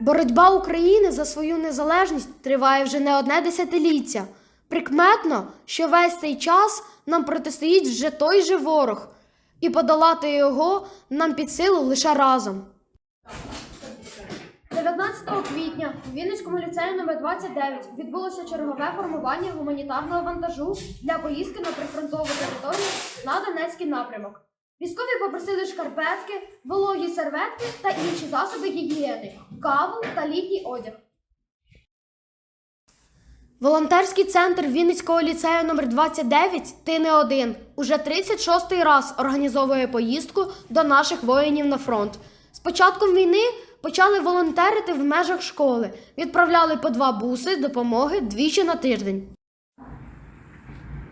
Боротьба України за свою незалежність триває вже не одне десятиліття. Прикметно, що весь цей час нам протистоїть вже той же ворог, і подолати його нам під силу лише разом. 19 квітня в Вінницькому ліцеї номер 29 відбулося чергове формування гуманітарного вантажу для поїздки на прифронтову територію на Донецький напрямок. Військові попросили шкарпетки, вологі серветки та інші засоби гігієни, каву та літній одяг. Волонтерський центр Вінницького ліцею номер 29 Ти не один уже 36-й раз організовує поїздку до наших воїнів на фронт. З початком війни почали волонтерити в межах школи, відправляли по два буси допомоги двічі на тиждень.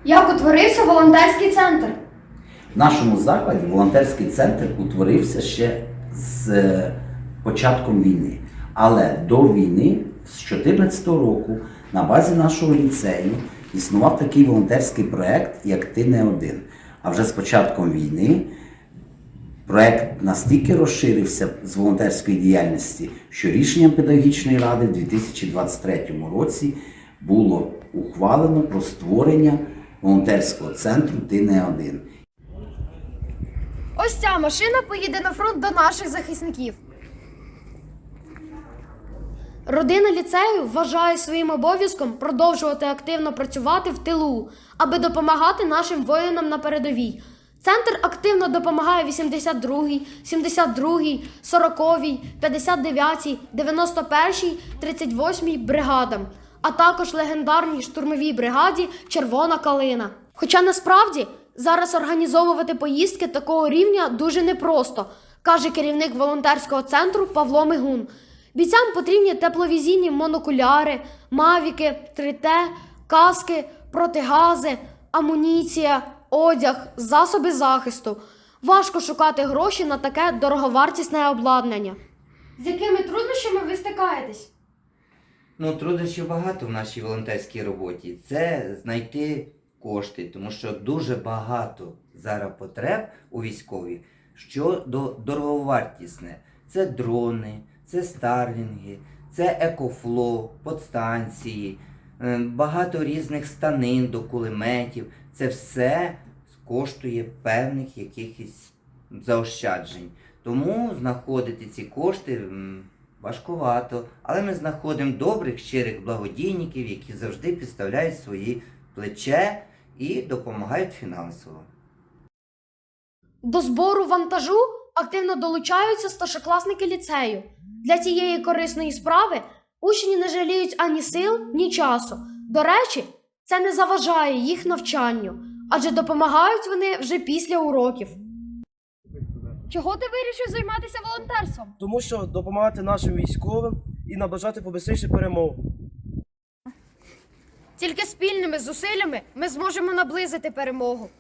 Як утворився волонтерський центр? В нашому закладі волонтерський центр утворився ще з е, початком війни. Але до війни, з 2014 року, на базі нашого ліцею існував такий волонтерський проект, як Ти не один. А вже з початком війни проект настільки розширився з волонтерської діяльності, що рішенням педагогічної ради в 2023 році було ухвалено про створення волонтерського центру Ти не один. Ось ця машина поїде на фронт до наших захисників. Родина ліцею вважає своїм обов'язком продовжувати активно працювати в тилу, аби допомагати нашим воїнам на передовій. Центр активно допомагає 82-й, 72-й, 40-й, 59-й, 91-й, 38-й бригадам, а також легендарній штурмовій бригаді Червона калина. Хоча насправді зараз організовувати поїздки такого рівня дуже непросто, каже керівник волонтерського центру Павло Мигун. Бійцям потрібні тепловізійні монокуляри, мавіки, 3Т, каски, протигази, амуніція, одяг, засоби захисту. Важко шукати гроші на таке дороговартісне обладнання. З якими труднощами ви стикаєтесь? Ну, труднощів багато в нашій волонтерській роботі. Це знайти кошти, тому що дуже багато зараз потреб у військові, що до дороговартісне. Це дрони, це старлінги, це екофло, подстанції, е, багато різних станин до кулеметів. Це все коштує певних якихось заощаджень. Тому знаходити ці кошти важкувато, але ми знаходимо добрих, щирих благодійників, які завжди підставляють свої плече і допомагають фінансово. До збору вантажу активно долучаються старшокласники ліцею. Для цієї корисної справи учні не жаліють ані сил, ні часу. До речі, це не заважає їх навчанню, адже допомагають вони вже після уроків. Чого ти вирішив займатися волонтерством? тому що допомагати нашим військовим і наближати побистріше перемогу. Тільки спільними зусиллями ми зможемо наблизити перемогу.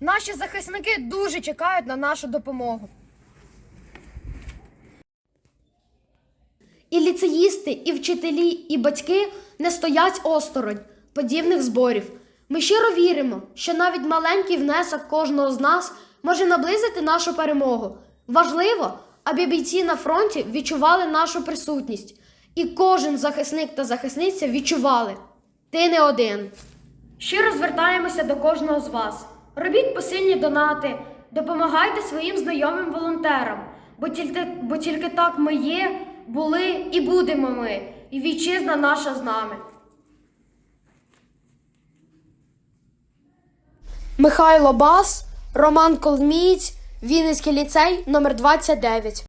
Наші захисники дуже чекають на нашу допомогу. І ліцеїсти, і вчителі, і батьки не стоять осторонь подібних зборів. Ми щиро віримо, що навіть маленький внесок кожного з нас може наблизити нашу перемогу. Важливо, аби бійці на фронті відчували нашу присутність, і кожен захисник та захисниця відчували. Ти не один. Щиро звертаємося до кожного з вас. Робіть посильні донати, допомагайте своїм знайомим волонтерам, бо тільки, бо тільки так ми є, були і будемо ми, і вітчизна наша з нами. Михайло Бас, Роман Колмієць, Вінницький ліцей номер 29